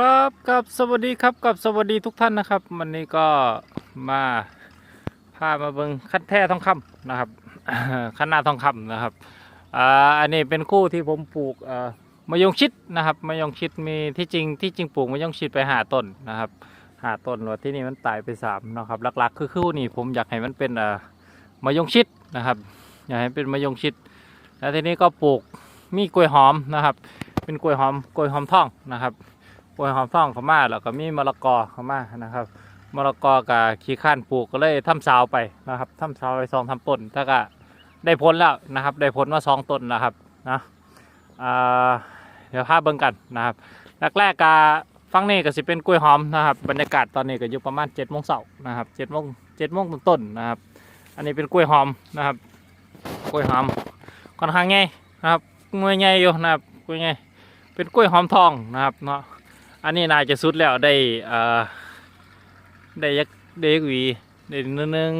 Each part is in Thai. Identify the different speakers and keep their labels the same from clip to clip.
Speaker 1: ครับกับสวัสดีครับกับสวัสดีทุกท่านนะครับ วันนี้ก็มาพามาเบิงคัดแท้ทองคำนะครับคันนาทองคำนะครับอ่าอันนี้เป็นคู่ที่ผมปลูกอ่อมะยงชิดนะครับมะยงชิดมีที่จริงที่จริงปลูกมะยงชิดไปหาต้นนะครับ หาต้นว่าที่นี่มันตายไปสามนะครับหลักๆ คือคู่นี้ผมอยากให้มันเป็นอ่อมะยงชิดนะครับ อยากให้เป็นมะยงชิด แล้วทีนี้ก็ปลูกมีกล้วยหอมนะครับ เป็นกล้วยหอมกล้วยหอมทองนะครับ กล้วยหอมทองเข้ามาแล้วก็มีมะละกอเข้ามานะครับมะละกอกับขี้ข้านปลูกก็เลยทำสาวไปนะครับทำสาวไปสองทำต้นถ้าก็ได้ผลแล้วนะครับ ได้ผลมาสองต้นนะครับนะเดี๋ยวพาเบิ่งกันนะครับแรกๆกาฟังนี่ก็สิเป็นกล้วยหอมนะครับบรรยากาศตอนนี้ก็อยู่ประมาณ7จ็ดโมงเช้านะครับเจ็ดโมงเจ็ดโมงต้นๆนะครับ อันนี้เป็นกล้วยหอมนะครับกล้วยหอมค่อนข้างง่ายนะครับงวยง่ายอยู่นะครับกล้วยง่ายเป็นกล้วยหอมทองนะครับเนาะ อันนี้น่าจะสุดแล้วได้อ่อได้ยักได้ยักวีได้หนึ่งหนึ่ง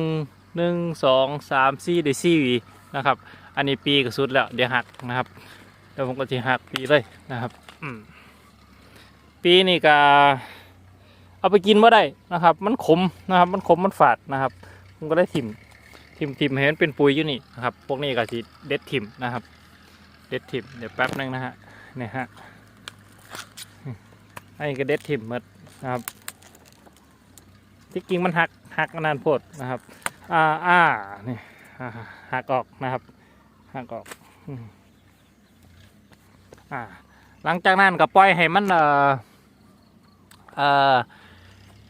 Speaker 1: หนึ่งสองสามสี่ได้สี่วีนะครับ อันนี้ปีก็สุดแล้วเดี๋ยวหักนะครับเดี๋ยวผมก็จะหักปีเลยนะครับปีนี่ก็เอาไปกินว่าได้นะครับ มันขมนะครับ มันขมมันฝาดนะครับผมก็ได้ถิ่มถิ่มถิ่มให้มันเป็นปุ๋ยอยู่นี่นะครับพวกนี้ก็สิเด็ดถิ่มนะครับ เด็ดถิ่มเดี๋ยวแป๊บนึงนะฮะเนี่ยฮะ อ้กระเด็ดถิ่มหมดนะครับ ที่กิ่งมันหักหักนานโพดนะครับ อ่าอ่านี่หักออกนะครับหักออกอ่าหลังจากนั้นก็ปล่อยให้มันเอ่อเอ่อ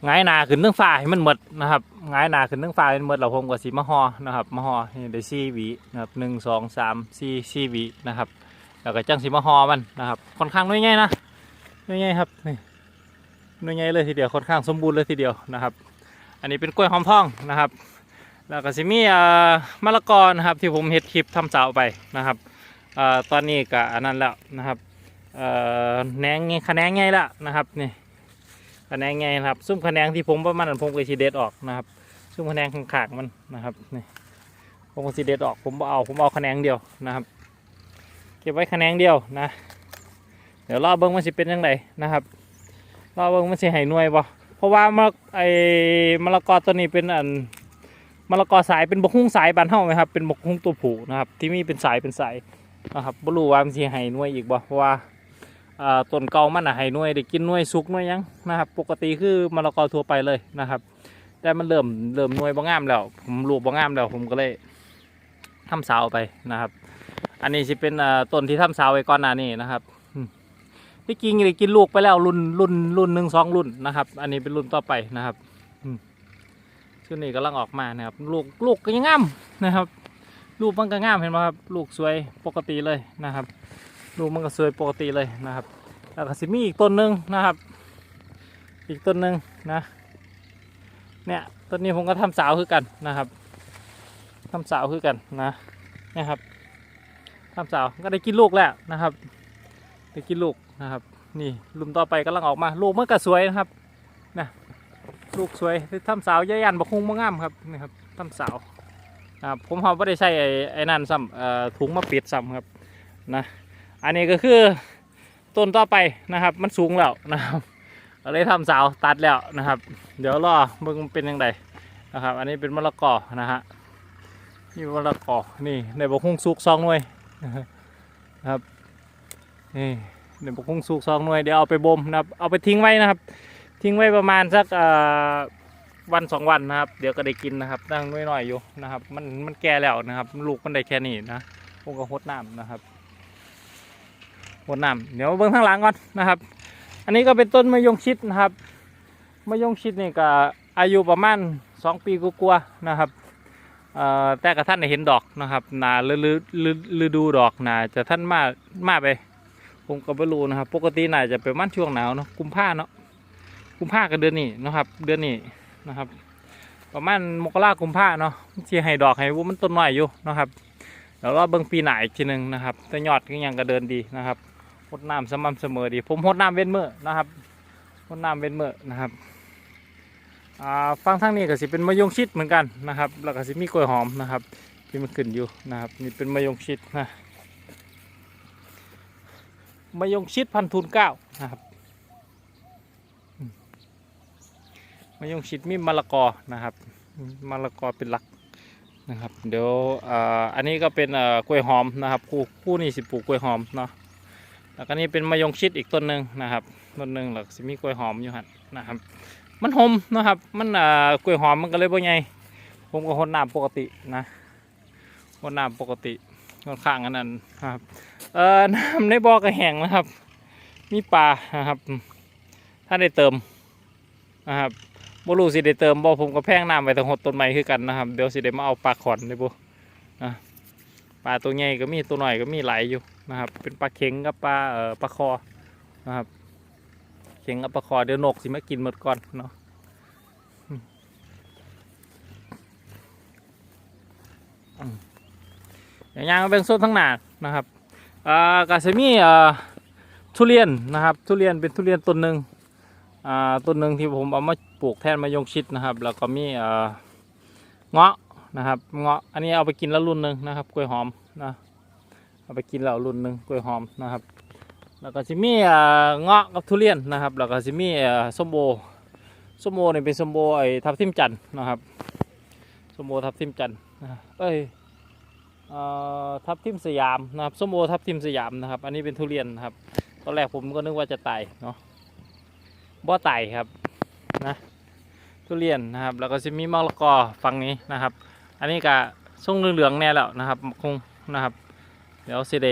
Speaker 1: หงหนาขึ้นเรื่องฟ้าให้มันหมดนะครับหงหนาขึ้นเรื่องฟ้าให้มันหมดเราผมก็สีมะฮอนะครับมะฮอนี่ได้สี่วีนะครับหนึ่งสองสามสี่สี่วีนะครับแล้วก็จังสีมะฮอมันนะครับค่อนข้างน้อยง่ายนะ น้อยๆครับนี่น้อยๆเลยทีเดียวค่อนข้างสมบูรณ์เลยทีเดียวนะครับ อันนี้เป็นกล้วยหอมทองนะครับ แล้วก็สิมีเอ่อมะละกอนะครับที่ผมเฮ็ดคลิปทำสาวไปนะครับเอ่อตอนนี้ก็อันนั้นแล้วนะครับเอ่อแหนงไงคะแนงไงละนะครับนี่คะแนงไงครับ ซุ้มคะแนงที่ผมประมาณนั้นผมก็สิเด็ดออกนะครับซุ้มคะแนงขางๆมันนะครับนี่ผมก็สิเด็ดออกผมเอาผมเอาคะแนงเดียวนะครับ เก็บไว้คะแนงเดียวนะ เดี๋ยวรอเบิ้งมันสิเป็นยังไงนะครับรอเบิ้งมันสิให้หน่วยบ่เพราะว่ามะไอ้มะละกอตัวนี้เป็นอันมะละกอสายเป็นบกฮุ้งสายบานเฮาไหมครับเป็นบกฮุ้งตัวผูนะครับ ที่มีเป็นสายเป็นสายนะครับบ่รู้ว่ามันสิให้หน่วยอีกบ่เพราะว่าต้นเก่ามันน่ะให้หน่วยได้กินหน่วยสุกหน่วยยังนะครับ ปกติคือมะละกอทั่วไปเลยนะครับ แต่มันเริ่มเริ่มหน่วยบ่งามแล้ว ผมรูปบ่งามแล้วผมก็เลยทำสาวไปนะครับ อันนี้สิเป็นต้นที่ทำสาวไว้ก่อนหน้านี้นะครับ ที่กินเลยกินลูกไปแล้วรุ่นรุ่นรุ่นหนึ่งสองรุ่นนะครับ อันนี้เป็นรุ่นต่อไปนะครับอืมชุดนี้กำลังออกมานะครับลูกลูกก็ยังงามนะครับลูกมันก็งามเห็นไหมครับลูกสวยปกติเลยนะครับลูกมันก็สวยปกติเลยนะครับแล้วก็สิมีอีกต้นหนึ่งนะครับ อีกต้นหนึ่งนะ เนี่ยต้นนี้ผมก็ทำสาวคือกันนะครับทำสาวคือกันนะนี่ยครับทำสาวก็ได้กินลูกแล้วนะครับได้กินลูก นะครับ นี่ลุมต่อไปกำลังออกมา ลูกมันก็สวยนะครับนะลูกสวยทำสาวย่ายันบกคุงมะงามครับนี่ครับทำสาวนะครับผมหอมว่าได้ใช้ไอ้ไอ้นั่นซ้ำถุงมาปิดซ้ำครับนะอันนี้ก็คือต้นต่อไปนะครับ มันสูงแล้วนะครับก็เลยทำสาวตัดแล้วนะครับ เดี๋ยวรอมึงเป็นยังไงนะครับ อันนี้เป็นมะละกอนะฮะนี่มะละกอนี่ในบกคุงสุกซองหน่วยนะครับนี่ เดี๋ยวผมคงสุกสองหน่วยเดี๋ยวเอาไปบ่มนะครับ เอาไปทิ้งไว้นะครับ ทิ้งไว้ประมาณสักอ่อวันสองวันนะครับ เดี๋ยวก็ได้กินนะครับตั้งน้อยๆอยู่นะครับ มันมันแก่แล้วนะครับ ลูกมันได้แค่นี้นะผมก็หดน้ำนะครับหดน้ำเดี๋ยวเบื้องข้างหลังก่อนนะครับ อันนี้ก็เป็นต้นมะยงชิดนะครับมะยงชิดนี่ก็อายุประมาณสองปีกว่าๆนะครับแต่กระท่านเห็นดอกนะครับนาฤดูฤดูฤดูดอกนาจะท่านมามาไป ผมก็ไม่รู้นะครับ ปกติน่าจะเป็นมันช่วงหนาวเนาะกุมภาเนาะกุมภากับเดือนนี้นะครับ เดือนนี้นะครับ ประมาณมกรากุมภาเนาะที่ให้ดอกให้วุ้มันต้นน้อยอยู่นะครับเดี๋ยวรอเบิ่งปีหนาอีกทีหนึ่งนะครับแต่ยอดก็ยังก็เดินดีนะครับหดน้ำสม่ำเสมอดี ผมหดน้ำเว้นเมื่อนะครับหดน้ำเว้นเมื่อนะครับฟังทางนี้ก็สิเป็นมะยงชิดเหมือนกันนะครับ แล้วก็สิมีกล้วยหอมนะครับ ที่มันขึ้นอยู่นะครับนี่เป็นมะยงชิดนะ มะยงชิดพันธุ์ทุนเก้านะครับมะยงชิดมีมะละกอนะครับมะละกอเป็นหลักนะครับ เดี๋ยวอ,อันนี้ก็เป็นกล้วยหอมนะครับ คู่คู่นี้สิปลูกกล้วยหอมเนาะแล้วก็นี่เป็นมะยงชิดอีกต้นหนึ่งนะครับต้นหนึ่งหลักสิมีกล้วยหอมอยู่หันนะครับ มันหอมนะครับ มันกล้วยหอมมันก็เลยบ่ใหญ่ผมก็หดน้ำปกตินะหดน้ำปกติ ค่อนข้างอันนั้นนะครับ เอ่อน้ำในบ่อก็แห้งนะครับ มีปลานะครับ ถ้าได้เติมนะครับบ่รู้สิได้เติมบ่ผมก็แพงน้ำไปแต่หดต้นไม้คือกันนะครับ เดี๋ยวสิได้มาเอาปลาขอนเลยบุนะปลาตัวใหญ่ก็มีตัวหน่อยก็มีหลายอยู่นะครับ เป็นปลาเข็งกับปลาเอ่อปลาคอนะครับ เข็งกับปลาคอเดี๋ยวนกสิมากินหมดก่อนเนาะอืม อย่างย่างเป็นโซนทั้งหนานะครับอ่ากาซมีอ่าทุเรียนนะครับทุเรียนเป็นทุเรียนต้นหนึ่งอ่าต้นหนึ่งที่ผมเอามาปลูกแทนมะยงชิดนะครับ แล้วก็มีอ่าเงาะนะครับเงาะอันนี้เอาไปกินแล้วรุ่นหนึ่งนะครับกล้วยหอมนะเอาไปกินแล้วรุ่นหนึ่งกล้วยหอมนะครับ แล้วก็สิมีเงาะกับทุเรียนนะครับ แล้วก็สิมีส้มโอส้มโอเนี่ยเป็นส้มโอไอ้ทับทิมจันนะครับส้มโอทับทิมจันนะเอ้ย ทับทิมสยามนะครับส้มโอทับทิมสยามนะครับ อันนี้เป็นทุเรียนครับตอนแรกผมก็นึกว่าจะไตายเนาะบ่ไตายครับนะทุเรียนนะครับแล้วก็สิมีมะละกอฝั่งนี้นะครับ อันนี้ก็ส่งเหลืองๆแน่แล้วนะครับคงนะครับ เดี๋ยวเสด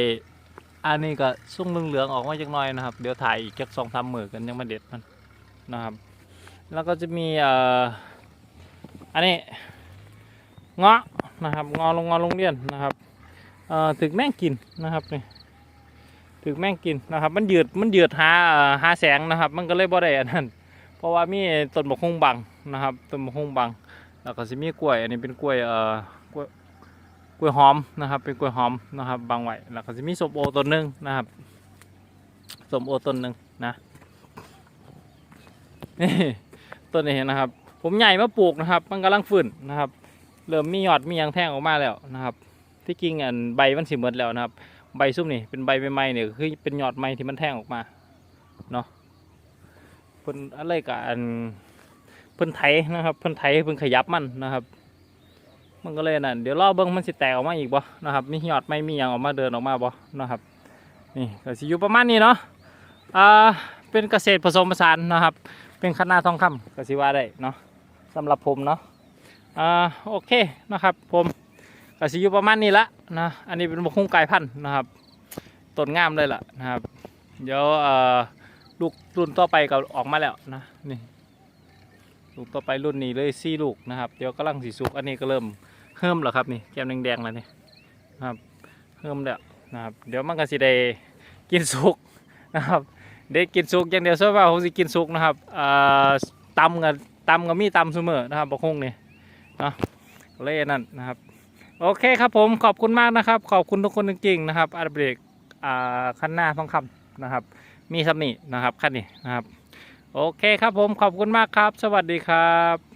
Speaker 1: อันนี้ก็สุ่งเหลืองๆออกมาจักหน่อยนะครับ เดี๋ยวถ่ายอีกจักสองสามมือกันยังมาเด็ดมันนะครับ แล้วก็จะมีเอ่ออันนี้เงาะ นะครับ งอลงงอลงเรียนนะครับเอ่อถึกแม่งกินนะครับนี่ถึกแม่งกินนะครับ มันยืดมันยืดหาหาแสงนะครับ มันก็เลยบ่ได้อันนั้นเพราะว่ามีต้นบกฮงบังนะครับต้นบกฮงบัง แล้วก็จะมีกล้วย อันนี้เป็นกล้วยเอ่อกล้วยกล้วยหอมนะครับ เป็นกล้วยหอมนะครับบางไว้แล้วก็จะมีส้มโอต้นหนึ่งนะครับส้มโอต้นหนึ่งนะนี่ต้นนี้นะครับ ผมใหญ่มาปลูกนะครับ มันกำลังฟื้นนะครับ เริ่มมียอดมียางแทงออกมาแล้วนะครับ ที่จริงอันใบมันสิหมดแล้วนะครับ ใบซุ่มนี่เป็นใบใหม่ๆเนี่ยคือเป็นยอดใหม่ที่มันแทงออกมาเนาะเพิ่นอะไรกับอันเพิ่นไถนะครับเพิ่นไถเพิ่นขยับมันนะครับมันก็เลยนั่นเดี๋ยวรอเบิ้งมันสิแตกออกมาอีกบ่นะครับมียอดไม่มียังออกมาเดินออกมาบ่นะครับนี่ก็สิอยู่ประมาณนี้เนาะอ่าเป็นเกษตรผสมผสานนะครับ เป็นคณะทองคำก็สิว่าได้เนาะสำหรับผมเนาะ อ่าโอเคนะครับผมก็สิอยู่ประมาณนี้ละนะอันนี้เป็นบกคุ้งไก่พันธุ์นะครับต้นงามเลยล่ะนะครับ เดี๋ยวลูกรุ่นต่อไปก็ออกมาแล้วนะนี่ลูกต่อไปรุ่นนี้เลยสี่ลูกนะครับ เดี๋ยวกำลังสีสุกอันนี้ก็เริ่มเพิ่มแล้วครับนี่แก้มแดงๆแล้วนี่นะครับเพิ่มแล้วนะครับเดี๋ยวมันก็สิได้กินสุกนะครับเด็กกินสุกอย่างเดียวส่วนว่าผมสิกินสุกนะครับตำกับตำกับมีตำเสมอนะครับบกคงนี่ เนาะเล่นั่นนะครับ โอเคครับผมขอบคุณมากนะครับ ขอบคุณทุกคนจริงๆนะครับอาร์เบรกอ่าคันหน้าทองคำนะครับ มีสำนีนะครับคันนี้นะครับ โอเคครับผมขอบคุณมากครับ สวัสดีครับ